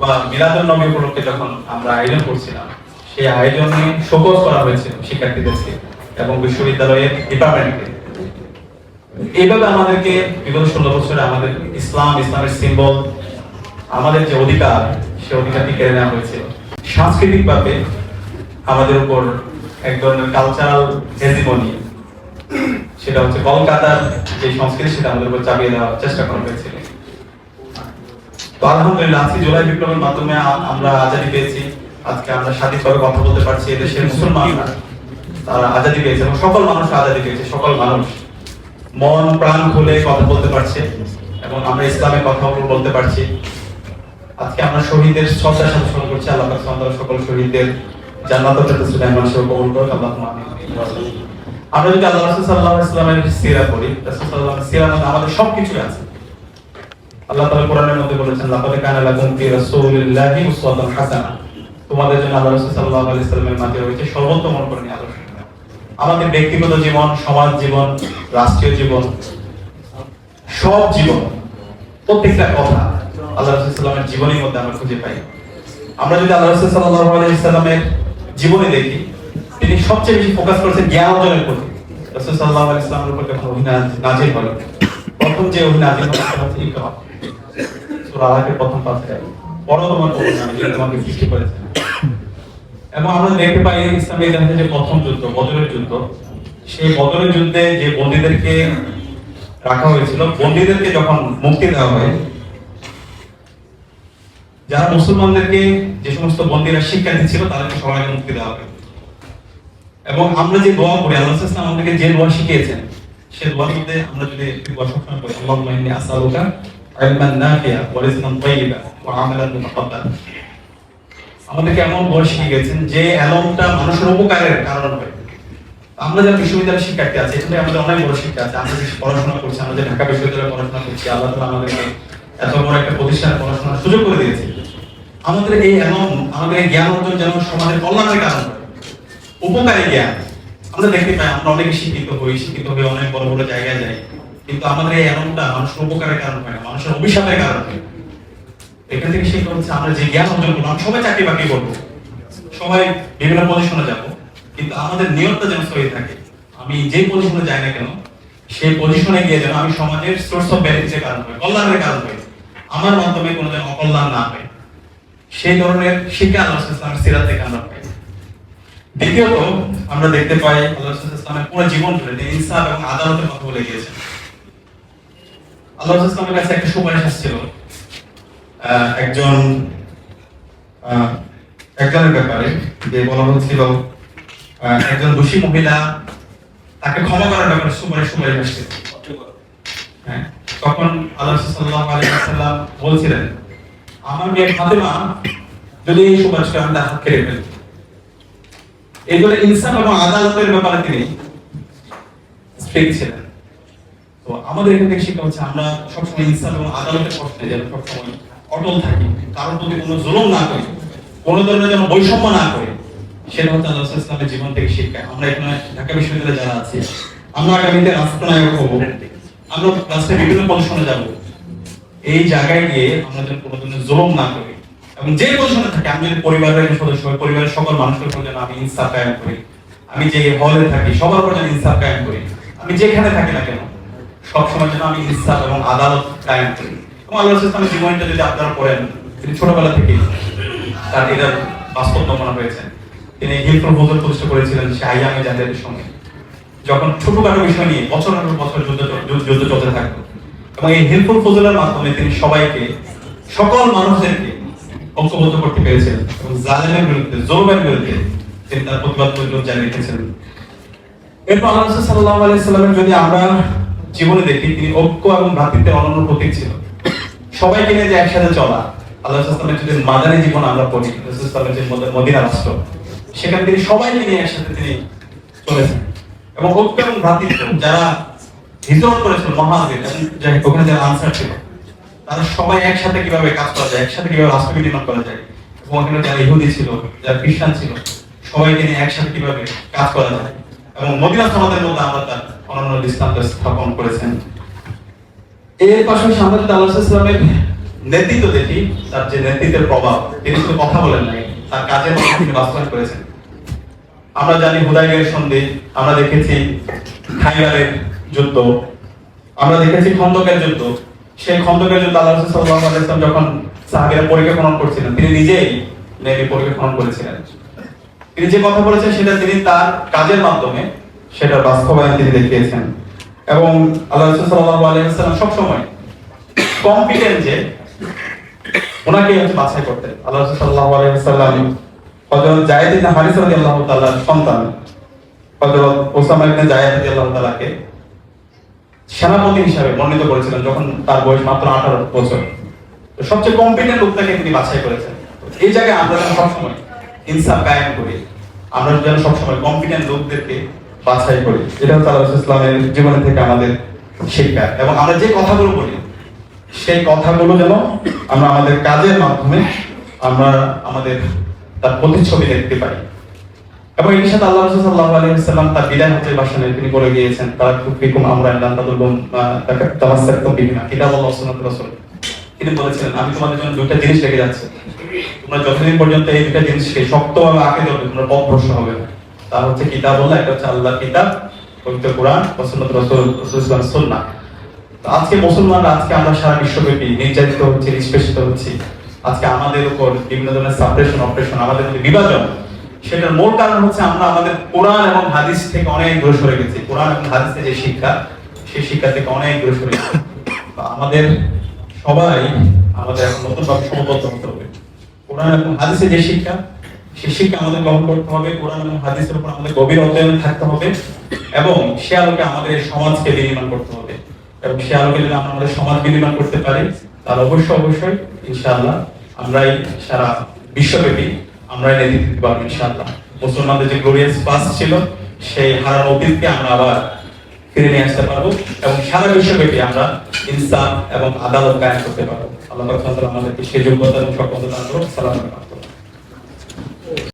বা মিলাদুল নবী উপলক্ষে যখন আমরা আয়োজন করছিলাম, সেই শোকজ করা শিক্ষার্থীদেরকে এবং বিশ্ববিদ্যালয়ের ডিপার্টমেন্টকে এইভাবে আমাদেরকে বিগত ষোলো বছরে আমাদের ইসলাম, ইসলামের সিম্বল আমাদের যে অধিকার, সে অধিকারটি কেড়ে নেওয়া হয়েছিল সাংস্কৃতিক ভাবে আমাদের উপর এক ধরনের কালচারাল হেজিমনি সেটা হচ্ছে কলকাতার যে সংস্কৃতি, সেটা আমাদের উপর চাপিয়ে দেওয়ার চেষ্টা করা হয়েছিল। তো আলহামদুলিল্লাহ আজকে জুলাই বিপ্লবের মাধ্যমে আমরা আজাদি পেয়েছি। আজকে আমরা স্বাধীনভাবে কথা বলতে পারছি এদেশের মুসলমানরা তারা আজাদি পেয়েছে এবং সকল মানুষ আজাদি পেয়েছে সকল মানুষ। মন প্রাণ খুলে কথা বলতে পারছে এবং আমরা ইসলামের কথা বলতে পারছি। আজকে আমরা শহীদের শ্রদ্ধার সাথে স্মরণ করছি আল্লাহ তাআলা সকল শহীদদের কবুল করুন আল্লাহুম্মা আমরা যদি আল্লাহ রাসূল সাল্লাল্লাহু আলাইহি ওয়াসাল্লামের সিরা পড়ি রাসূল সাল্লাল্লাহু আলাইহি সিরার মধ্যে আমাদের সবকিছু আছে। আল্লাহ তাআলা কোরআনের মধ্যে বলেছেন, লাকাদ কানা লাকুম ফি রাসূলিল্লাহি উসওয়াতুন হাসানাহ তোমাদের জন্য আল্লাহ রাসূল সাল্লাল্লাহু আলাইহি ওয়াসাল্লামের মাঝে রয়েছে সর্বোত্তম অনুকরণীয় আদর্শ আমাদের ব্যক্তিগত জীবন, সমাজ জীবন, রাষ্ট্রীয় জীবন, সব জীবন, প্রত্যেকটা কথা আল্লাহ রাসূল সাল্লামের জীবনের মধ্যে আমরা খুঁজে পাই। আমরা যদি আল্লাহ রাসূল সাল্লাল্লাহু আলাইহি সাল্লামের জীবনে দেখি, তিনি সবচেয়ে বেশি ফোকাস করেছেন জ্ঞান অর্জনের প্রতি। রাসূল সাল্লাল্লাহু আলাইহি সাল্লামের উপর যখন ওহী নাজিল হলো প্রথম যে ওহী নাজিল সেটা হচ্ছে ইকরা সূরা আলাকের প্রথম পাঁচে পড়ো তোমার তোমাকে সৃষ্টি এবং আমরা দেখতে পাই ইতিহাসে যে প্রথম যুদ্ধ, বদরের যুদ্ধ, সেই বদরের যুদ্ধে যে বন্দীদেরকে রাখা হয়েছিল, বন্দীদেরকে যখন মুক্তি দেওয়া হয়, যারা মুসলমানদেরকে যে সমস্ত বন্দীরা শিক্ষা দিচ্ছিল, তাদেরকে সবাইকে মুক্তি দেওয়া হয়। এবং আমরা যে দোয়া করি, আল্লাহ ইসলাম আমাদেরকে যে দোয়া শিখিয়েছেন, সে দোয়ার মধ্যে আমরা যদি করি ইন্নী ওয়া রিজকান তাইয়্যিবা ওয়া আমালান মুতাকাব্বালা আমাদেরকে এমন দোয়া শিখিয়ে গেছেন যে এলমটা মানুষের উপকারের কারণ হয় আমরা যারা বিশ্ববিদ্যালয়ের শিক্ষার্থী আছি, এখানে আমাদের অনেক বড় শিক্ষা আছে। আমরা যে পড়াশোনা করছি আমরা যে ঢাকা বিশ্ববিদ্যালয়ে পড়াশোনা করছি। আল্লাহ তাআলা আমাদেরকে এত বড় একটা প্রতিষ্ঠানে পড়াশোনার সুযোগ করে দিয়েছে। আমাদের এই এলম, আমাদের জ্ঞান অর্জন যেন সমাজের কল্যাণের কারণ হয় উপকারী জ্ঞান। আমরা দেখতে পাই, আমরা অনেকে শিক্ষিত হই, শিক্ষিত হয়ে অনেক বড় বড় জায়গায় যাই। কিন্তু আমাদের এই এলমটা মানুষের উপকারের কারণ হয় না, মানুষের অভিশাপের কারণ হয়। এখান থেকে শিক্ষা হচ্ছে আমরা যে জ্ঞান অর্জন করব, আমরা সবাই চাকরি বাকরি করব। সবাই বিভিন্ন পজিশনে যাব, কিন্তু আমাদের নিয়তটা যেন সহি থাকে। আমি যে পজিশনে যাই না কেন, সেই পজিশনে গিয়ে যেন আমি সমাজের সোর্স অফ বেনিফিটের কারণ হয়, কল্যাণের কারণ হয়। আমার মাধ্যমে কোনো যেন অকল্যাণ না হয়। সেই ধরনের শিক্ষা আল্লাহ ইসলামের সিরাত থেকে আমরা পাই। দ্বিতীয়ত, আমরা দেখতে পাই আল্লাহ ইসলামের পুরো জীবন ধরে তিনি ইনসাফ এবং আদালতের কথা বলে গিয়েছেন। আল্লাহ ইসলামের কাছে একটা আসছিল আহ, একজন একজনের ব্যাপারে যে বলা হচ্ছিল একজন দোষী মহিলা তাকে ক্ষমা করার ব্যাপারে সুপারিশ সুপারিশ আসছিল হ্যাঁ, তখন আল্লাহ সাল্লাল্লাহু আলাইহি ওয়াসাল্লাম বলছিলেন আমার মেয়ে ফাতেমা যদি এই সুপারিশ করে আমি তার কেড়ে ফেলি। এই জন্য ইনসাফ এবং আদালতের ব্যাপারে তিনি স্ট্রিক্ট ছিলেন। তো আমাদের এখান শিক্ষা হচ্ছে আমরা সবসময় ইনসাফ এবং আদালতের প্রশ্নে যেন সবসময় অটল থাকি, কারোর প্রতি কোনো জুলুম না করি, কোনো ধরনের যেন বৈষম্য না করি, সেটা হচ্ছে আল্লাহ ইসলামের জীবন থেকে শিক্ষা। আমরা এখানে ঢাকা বিশ্ববিদ্যালয়ে যারা আছি, আমরা আগামীতে রাষ্ট্রনায়ক হব, আমরা রাষ্ট্রের বিভিন্ন পজিশনে যাব। এই জায়গায় গিয়ে আমরা যেন কোনো ধরনের জুলুম না করি। এবং যে পজিশনে থাকি, আমি যদি পরিবারের সদস্য হই, পরিবারের সকল মানুষের উপর যেন আমি ইনসাফ কায়েম করি, আমি যে হলে থাকি, সবার উপর যেন ইনসাফ কায়েম করি, আমি যেখানে থাকি না কেন সবসময় যেন আমি ইনসাফ এবং আদালত কায়েম করি। এবং আল্লাহ ইসলামের জীবনটা যদি আপনারা পড়েন, তিনি ছোটবেলা থেকে তার এটার বাস্তব নমুনা হয়েছে তিনি হিলফুল হুজুর প্রতিষ্ঠা করেছিলেন সে আইয়ামে জাতির সঙ্গে যখন ছোটখাটো বিষয় নিয়ে বছরের পর বছর যুদ্ধ যুদ্ধ- চলতে থাকতো। এবং এই হেল্পফুল ফজলের মাধ্যমে তিনি সবাইকে, সকল মানুষদেরকে ঐক্যবদ্ধ করতে পেরেছিলেন। এবং জালেমের বিরুদ্ধে জোরবের বিরুদ্ধে তিনি তার প্রতিবাদ প্রতিরোধ জানিয়ে রেখেছিলেন। এরপর আল্লাহ রাসূল সাল্লাল্লাহু আলাইহি সাল্লামের যদি আমরা জীবনে দেখি তিনি ঐক্য এবং ভ্রাতৃত্বের অনন্য প্রতীক ছিল। সবাইকে নিয়ে যে একসাথে চলা, আল্লাহ যদি জীবন আমরা পড়ি যে মদিনা রাষ্ট্র সেখানে তিনি সবাইকে নিয়ে একসাথে তিনি চলেছেন। এবং ঐক্য এবং ভ্রাতৃত্ব, যারা হিজরত করেছিল ওখানে যারা আনসার ছিল, তারা সবাই একসাথে কীভাবে কাজ করা যায়, একসাথে কীভাবে রাষ্ট্র বিনিয়োগ করা যায়, এবং ওখানে যারা ইহুদি ছিল, যারা খ্রিস্টান ছিল, সবাইকে নিয়ে একসাথে কীভাবে কাজ করা যায়। এবং মদিনা সমাজের মধ্যে আমরা তার অনন্য দৃষ্টান্ত স্থাপন করেছেন। এর পাশাপাশি আমরা যদি আল্লাহ ইসলামের নেতৃত্ব দেখি তার যে নেতৃত্বের প্রভাব, তিনি শুধু কথা বলেন নাই, তার কাজের তিনি বাস্তবায়ন করেছেন। আমরা জানি হুদাইবের সন্ধি, আমরা দেখেছি খাইবারের যুদ্ধ, আমরা দেখেছি খন্দকের যুদ্ধ। সেই খন্দকের যুদ্ধ আল্লাহ রাসূল সাল্লাল্লাহু যখন সাহাবীরা পরীক্ষা খনন করছিলেন, তিনি নিজেই নেমে পরীক্ষা খনন করেছিলেন। তিনি যে কথা বলেছেন, সেটা তিনি তার কাজের মাধ্যমে সেটা বাস্তবায়ন তিনি দেখিয়েছেন। এবং আল্লাহ রাসূল সাল্লাল্লাহু আলাইহি ওয়াসাল্লাম সব সময় কম্পিটেন্ট যে ওনাকে বাছাই করতেন আল্লাহ রাসূল সাল্লাল্লাহু আলাইহি ওয়াসাল্লাম হযরত জায়েদ ইবনে হারিস রাদিয়াল্লাহু তাআলার সন্তান। হযরত ওসামা ইবনে জায়েদ রাদিয়াল্লাহু তাআলাকে সেনাপতি হিসাবে মনোনীত করেছিলেন যখন তার বয়স মাত্র আঠারো বছর। তো সবচেয়ে কম্পিটেন্ট লোকটাকে তিনি বাছাই করেছেন। এই জায়গায় আমরা যেন সবসময় ইনসাফ কায়েম করি। আমরা যেন সবসময় কম্পিটেন্ট লোকদেরকে বাছাই করি। এটা হচ্ছে আল্লাহ ইসলামের জীবনে থেকে আমাদের শিক্ষা। এবং আমরা যে কথাগুলো বলি, সেই কথাগুলো যেন আমরা আমাদের কাজের মাধ্যমে আমরা আমাদের তার প্রতিচ্ছবি দেখতে পাই। এবং এর সাথে আল্লাহ রাসূল সাল্লাল্লাহু আলাইহি ওয়াসাল্লাম তার বিদায় হজ্জের ভাষণে তিনি বলে গিয়েছেন, তারা কুফিকুম আমরা লান তাদুল্লুম তামাসসাকতুম বিহিমা। কিতাবুল্লাহ সুন্নাতুর রাসূল। তিনি বলেছিলেন, আমি তোমাদের জন্য দুইটা জিনিস রেখে যাচ্ছি। তোমরা যতদিন পর্যন্ত এই দুইটা জিনিসকে শক্তভাবে আঁকড়ে ধরবে, তোমরা পথভ্রষ্ট হবে না। তা হচ্ছে কিতাবুল্লাহ একটা হচ্ছে আল্লাহর কিতাব, পবিত্র কোরআন ও সুন্নাত রাসূল রাসূলুল্লাহ আজকে মুসলমানরা, আজকে আমরা সারা বিশ্বব্যাপী নির্যাতিত হচ্ছি, নিষ্পেষিত হচ্ছি। আজকে আমাদের উপর বিভিন্ন ধরনের সাপ্রেশন অপারেশন আমাদের মধ্যে বিভাজন, সেটার মূল কারণ হচ্ছে আমরা আমাদের কোরআন এবং হাদিস থেকে অনেক দূরে সরে গেছি। কোরআন এবং হাদিসের যে শিক্ষা, সেই শিক্ষা থেকে অনেক দূরে সরে গেছি। আমাদের সবাই আমাদের এখন নতুন ভাবে সমবদ্ধ হতে হবে। কোরআন এবং হাদিসের যে শিক্ষা সেই শিক্ষা আমাদের গ্রহণ করতে হবে, কোরআন এবং হাদিসের উপর আমাদের গভীর অধ্যয়ন থাকতে হবে এবং সে আলোকে আমাদের সমাজকে বিনির্মাণ করতে হবে। এবং সে আলোকে যদি আমরা আমাদের সমাজ বিনির্মাণ করতে পারি, তাহলে অবশ্যই অবশ্যই, ইনশাআল্লাহ আমরাই সারা বিশ্বব্যাপী আমরাই নেতৃত্ব দিতে পারব, ইনশাআল্লাহ। মুসলমানদের যে গ্লোরিয়াস পাস্ট ছিল, সেই হারানো অতীতকে আমরা আবার ফিরে নিয়ে আসতে পারব এবং সারা বিশ্বব্যাপী আমরা ইনসাফ এবং আদালত কায়েম করতে পারব। আল্লাহ আমাদেরকে সেই যোগ্যতা এবং সক্ষমতা দান সালাম